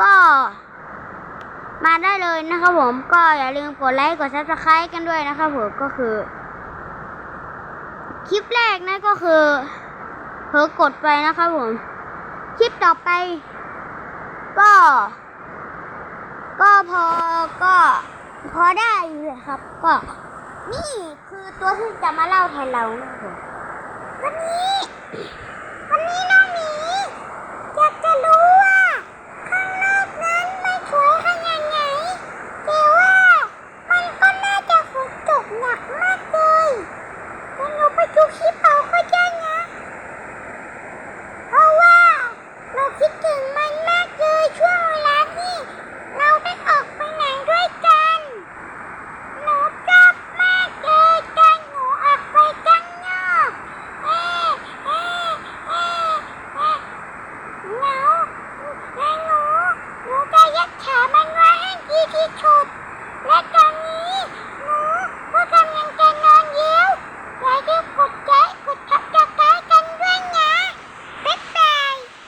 ก็ มาได้เลยนะครับผมก็อย่าลืมกดไลค์กดซับสไครต์กันด้วยนะครับผมก็คือ คลิปแรกนั่นก็คือเผลอกดไปนะครับผม คลิปต่อไป ก็ ก็พอก็พอได้อยู่เลยครับ ก็ นี่คือตัวที่จะมาเล่าแทนเรานะครับผมวันนี้